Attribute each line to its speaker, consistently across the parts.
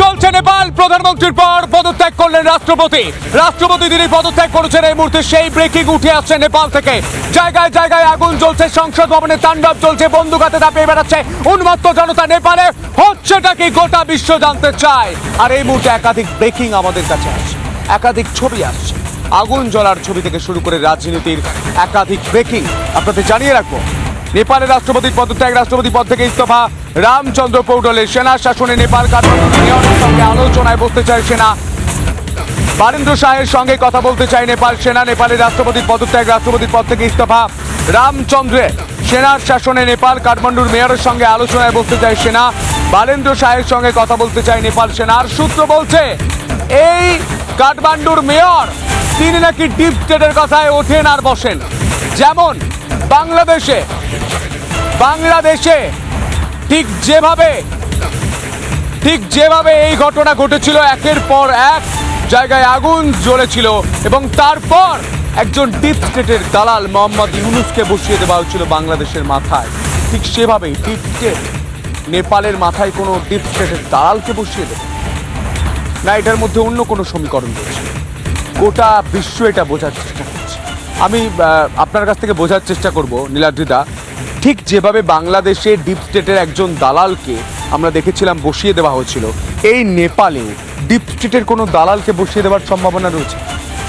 Speaker 1: চলছে নেপাল, প্রধানমন্ত্রীর পর পদত্যাগ করলেন রাষ্ট্রপতি। রাষ্ট্রপতি তিনি পদত্যাগ করেছেন এই মুহূর্তে, সেই ব্রেকিং উঠে আসছে নেপাল থেকে। জায়গায় জায়গায় আগুন জ্বলছে, সংসদ ভবনে তাণ্ডব চলছে, বন্দুক হাতে দাপিয়ে বেড়াচ্ছে। উন্মত্ত জনতা নেপালে হচ্ছেটা কি গোটা বিশ্ব জানতে চায়? আর এই মুহূর্তে একাধিক ব্রেকিং আমাদের কাছে আসছে, একাধিক ছবি আসছে। আগুন জ্বলার ছবি থেকে শুরু করে রাজনীতির একাধিক ব্রেকিং আপনাদের জানিয়ে রাখব। নেপালের রাষ্ট্রপতির পদত্যাগ রাষ্ট্রপতি পদ থেকে ইস্তফা। রামচন্দ্র পৌডলের সেনা শাসনে নেপাল সঙ্গে আলোচনায় বসতে চায় সেনা। বারেন্দ্র শাহের সঙ্গে কথা বলতে চায় নেপাল সেনা, নেপালের রাষ্ট্রপতির পদত্যাগ রাষ্ট্রপতির পদ থেকে ইস্তফা। রামচন্দ্রে সেনার শাসনে নেপাল কাঠমান্ডুর মেয়রের সঙ্গে আলোচনায় বসতে চায় সেনা। বারেন্দ্র শাহের সঙ্গে কথা বলতে চায় নেপাল সেনার সূত্র বলছে, এই কাঠমান্ডুর মেয়র তিনি নাকি ডিপ স্টেটের কথায় ওঠেন আর বসেন। যেমন বাংলাদেশে বাংলাদেশে ঠিক যেভাবে ঠিক যেভাবে এই ঘটনা ঘটেছিল, একের পর এক জায়গায় আগুন জ্বলেছিল এবং তারপর একজন ডিপ স্টেটের দালাল মোহাম্মদ ইউনুসকে বসিয়ে দেওয়া হয়েছিল বাংলাদেশের মাথায়। ঠিক সেভাবেই ডিপ স্টেট নেপালের মাথায় কোনো ডিপ স্টেটের দালালকে বসিয়ে দেবে। না, এটার মধ্যে অন্য কোনো সমীকরণ রয়েছে। গোটা বিশ্ব এটা বোঝার চেষ্টা করছে। আমি আপনার কাছ থেকে বোঝার চেষ্টা করব, নীলাদ্রিদা। ঠিক যেভাবে বাংলাদেশে ডিপ স্টেটের একজন দালালকে আমরা দেখেছিলাম বসিয়ে দেওয়া হয়েছিল, এই নেপালে ডিপ স্টেটের কোনো দালালকে বসিয়ে দেওয়ার সম্ভাবনা রয়েছে?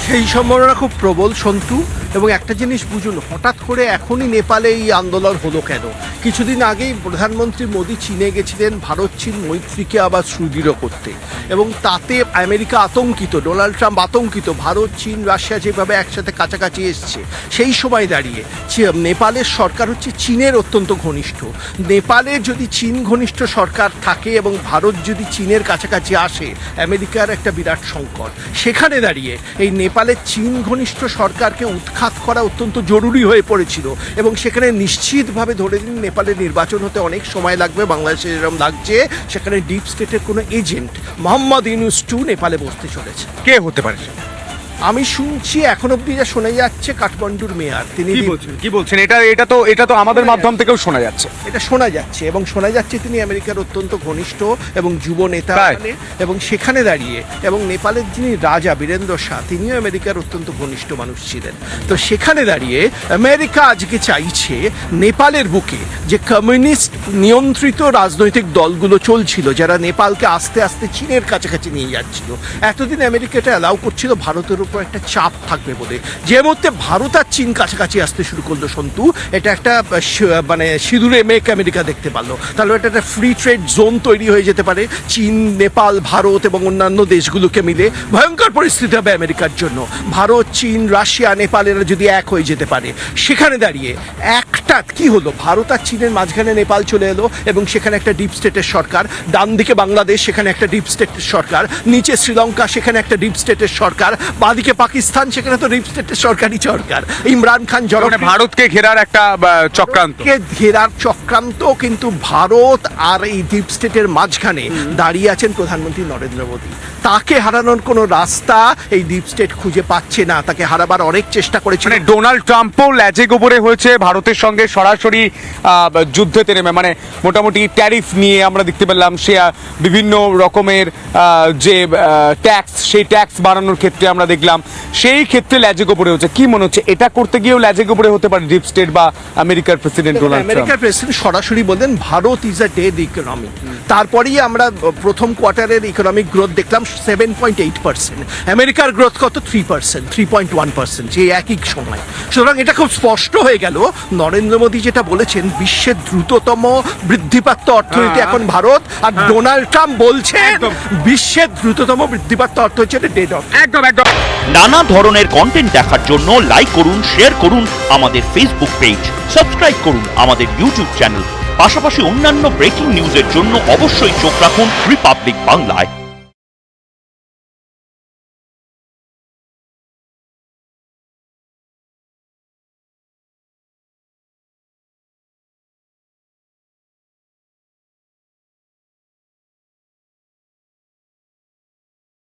Speaker 2: সেই সম্ভাবনা খুব প্রবল, সন্তু। এবং একটা জিনিস বুঝুন, হঠাৎ করে এখনই নেপালে এই আন্দোলন হলো কেন? কিছুদিন আগেই প্রধানমন্ত্রী মোদী চীনে গেছিলেন ভারত, চীন, মৈত্রীকে আবার সুদৃঢ় করতে। এবং তাতে আমেরিকা আতঙ্কিত, ডোনাল্ড ট্রাম্প আতঙ্কিত, ভারত, চীন, রাশিয়া যেভাবে একসাথে কাছাকাছি এসছে, সেই সময় দাঁড়িয়ে নেপালের সরকার হচ্ছে চীনের অত্যন্ত ঘনিষ্ঠ। নেপালে যদি চীন ঘনিষ্ঠ সরকার থাকে এবং ভারত যদি চীনের কাছাকাছি আসে, আমেরিকার একটা বিরাট সংকট। সেখানে দাঁড়িয়ে এই নেপালের চীন ঘনিষ্ঠ সরকারকে উৎখাত করা অত্যন্ত জরুরি হয়ে পড়েছিল এবং সেখানে নিশ্চিতভাবে ধরে নিন নেপালের নির্বাচন হতে অনেক সময় লাগবে, বাংলাদেশে যেরকম লাগছে, সেখানে ডিপ স্টেটের কোনো এজেন্ট মোহাম্মদ ইউনুস টু নেপালে বসতে চলেছে।
Speaker 1: কে হতে পারে
Speaker 2: আমি শুনছি এখন অব্দি যা শোনা যাচ্ছে কাঠমান্ডুর মেয়ার তিনি
Speaker 1: কি বলছেন কি বলছেন? এটা এটা তো এটা তো আমাদের মাধ্যম থেকেও শোনা যাচ্ছে।
Speaker 2: এটা শোনা যাচ্ছে এবং শোনা যাচ্ছে তিনি আমেরিকার অত্যন্ত ঘনিষ্ঠ এবং যুব নেতা
Speaker 1: তাই?
Speaker 2: এবং সেখানে দাঁড়িয়ে এবং নেপালের যিনি রাজা বীরেন্দ্র শাহ তিনিও আমেরিকার অত্যন্ত ঘনিষ্ঠ মানুষ ছিলেন। তো সেখানে দাঁড়িয়ে আমেরিকা আজকে চাইছে নেপালের বুকে যে কমিউনিস্ট নিয়ন্ত্রিত রাজনৈতিক দলগুলো চলছিল যারা নেপালকে আস্তে আস্তে চীনের কাছাকাছি নিয়ে যাচ্ছিল। এতদিন আমেরিকা এটা অ্যালাউ করছিল ভারতের উপর একটা চাপ থাকবে বলে যে মুহূর্তে ভারত আর চীন কাছাকাছি আসতে শুরু করল সন্তু, এটা একটা মানে সিঁদুরে মেক আমেরিকা দেখতে পারল। তাহলে এটা একটা ফ্রি ট্রেড জোন তৈরি হয়ে যেতে পারে, চীন, নেপাল, ভারত এবং অন্যান্য দেশগুলোকে মিলে। ভয়ঙ্কর পরিস্থিতি হবে আমেরিকার জন্য। ভারত, চীন, রাশিয়া নেপাল এরা যদি এক হয়ে যেতে পারে, সেখানে দাঁড়িয়ে একটা কি হলো? ভারত আর চীনের মাঝখানে নেপাল চলে এলো এবং সেখানে একটা ডিপ স্টেটের সরকার ডান দিকে বাংলাদেশ সেখানে একটা ডিপ স্টেটের সরকার নিচে শ্রীলঙ্কা সেখানে একটা ডিপ স্টেটের সরকার বাদিকে পাকিস্তান সেখানে তো ডিপ স্টেটের সরকারি সরকার। ইমরান খান
Speaker 1: মানে
Speaker 2: জনপ্রিয়
Speaker 1: ভারতকে ঘেরার একটা চক্রান্ত।
Speaker 2: ঘেরার চক্রান্ত কিন্তু ভারত আর এই ডিপ স্টেটের মাঝখানে দাঁড়িয়ে আছেন প্রধানমন্ত্রী নরেন্দ্র মোদী। তাকে হারানোর কোনো রাস্তা এই ডিপ স্টেট খুঁজে পাচ্ছে না তাকে হারাবার অনেক চেষ্টা করেছিল।
Speaker 1: মানে ডোনাল্ড ট্রাম্পও ল্যাজে গোবরে হয়েছে ভারতের সঙ্গে সরাসরি আহ, যুদ্ধেতে নেমে মানে মোটামুটি ট্যারিফ নিয়ে আমরা দেখতে পেলাম সে বিভিন্ন রকমের যে ট্যাক্স সেই ট্যাক্স বাড়ানোর ক্ষেত্রে আমরা দেখলাম। সেই ক্ষেত্রে ল্যাজে গোবরে হচ্ছে কি মনে হচ্ছে? এটা করতে গিয়েও ল্যাজে গোবরে হতে পারে ডিপ স্টেট বা আমেরিকার প্রেসিডেন্ট ডোনাল্ড ট্রাম্প।
Speaker 2: আমেরিকার প্রেসিডেন্ট সরাসরি বললেন Bharat is a dead economy তারপরেই আমরা প্রথম কোয়ার্টারের ইকোনমিক গ্রোথ দেখলাম সেভেন পয়েন্ট এইট পার্সেন্ট আমেরিকার গ্রোথ কত? Three percent three point one percent যে একই সময়। সুতরাং এটা খুব স্পষ্ট হয়ে গেল নরেন্দ্র মোদী যেটা বলেছেন বিশ্বের দ্রুততম বৃদ্ধিপ্রাপ্ত অর্থনীতি
Speaker 1: হ্যাঁ।
Speaker 2: এখন ভারত আর ডোনাল্ড ট্রাম্প বলছেন বিশ্বের দ্রুততম বৃদ্ধিপ্রাপ্ত অর্থ হচ্ছে ডেড অর্থ
Speaker 1: একদম একদম।
Speaker 3: নানা ধরনের কন্টেন্ট দেখার জন্য লাইক করুন শেয়ার করুন আমাদের ফেসবুক পেজ সাবস্ক্রাইব করুন আমাদের ইউটিউব চ্যানেল পাশাপাশি অন্যান্য ব্রেকিং নিউজের জন্য অবশ্যই চোখ রাখুন রিপাবলিক বাংলায়